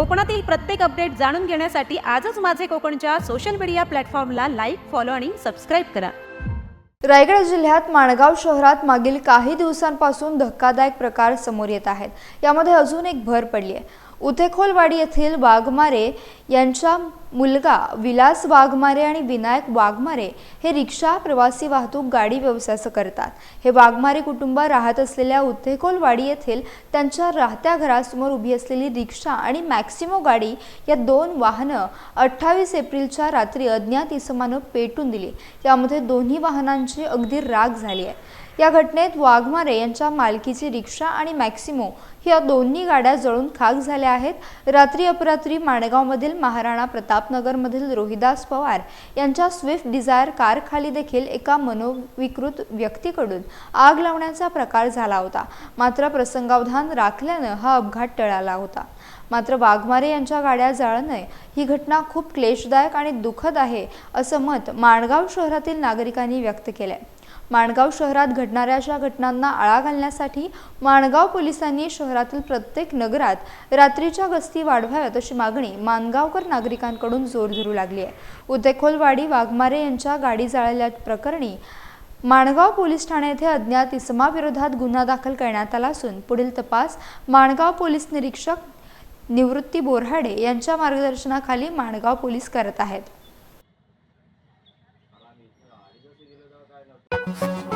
कोकणातील प्रत्येक अपडेट जाणून घेण्यासाठी आजच माझे कोकणच्या सोशल मीडिया प्लॅटफॉर्मला लाईक फॉलो आणि सबस्क्राईब करा. रायगड जिल्ह्यात माणगाव शहरात मागील काही दिवसांपासून धक्कादायक प्रकार समोर येत आहेत. यामध्ये अजून एक भर पडली आहे. उथेखोलवाडी येथील वाघमारे यांच्या मुलगा विलास वाघमारे आणि विनायक वाघमारे हे रिक्षा प्रवासी वाहतूक गाडी व्यवसायाचं करतात. हे वाघमारे कुटुंब राहत असलेल्या उथेखोलवाडी येथील त्यांच्या राहत्या घरासमोर उभी असलेली रिक्षा आणि मॅक्सिमो गाडी या दोन वाहनं अठ्ठावीस एप्रिलच्या रात्री अज्ञात इसमानं पेटून दिली. यामध्ये दोन्ही वाहनांची अगदी राग झाली आहे. या घटनेत वाघमारे यांच्या मालकीची रिक्षा आणि मॅक्सिमो या दोन्ही गाड्या जळून खाक झाल्या आहेत. रात्री अपरात्री माणगावमधील महाराणा प्रतापनगरमधील रोहिदास पवार यांच्या स्विफ्ट डिझायर कारखाली देखील एका मनोविकृत व्यक्तीकडून आग लावण्याचा प्रकार झाला होता. मात्र प्रसंगावधान राखल्यानं हा अपघात टळाला होता. मात्र वाघमारे यांच्या गाड्या जाळणं ही घटना खूप क्लेशदायक आणि दुःखद आहे असं मत माणगाव शहरातील नागरिकांनी व्यक्त केलंय. माणगाव शहरात घडणाऱ्या अशा घटनांना आळा घालण्यासाठी माणगाव पोलिसांनी शहरातील प्रत्येक नगरात रात्रीच्या गस्ती वाढवाव्यात अशी मागणी माणगावकर नागरिकांकडून जोर धरू लागली आहे. उतेखोलवाडी वाघमारे यांच्या गाडी जाळल्या प्रकरणी माणगाव पोलीस ठाणे येथे अज्ञात इसमाविरोधात गुन्हा दाखल करण्यात आला असून पुढील तपास माणगाव पोलीस निरीक्षक निवृत्ती बोरहाडे यांच्या मार्गदर्शनाखाली माणगाव पोलीस करत आहेत. Thank you.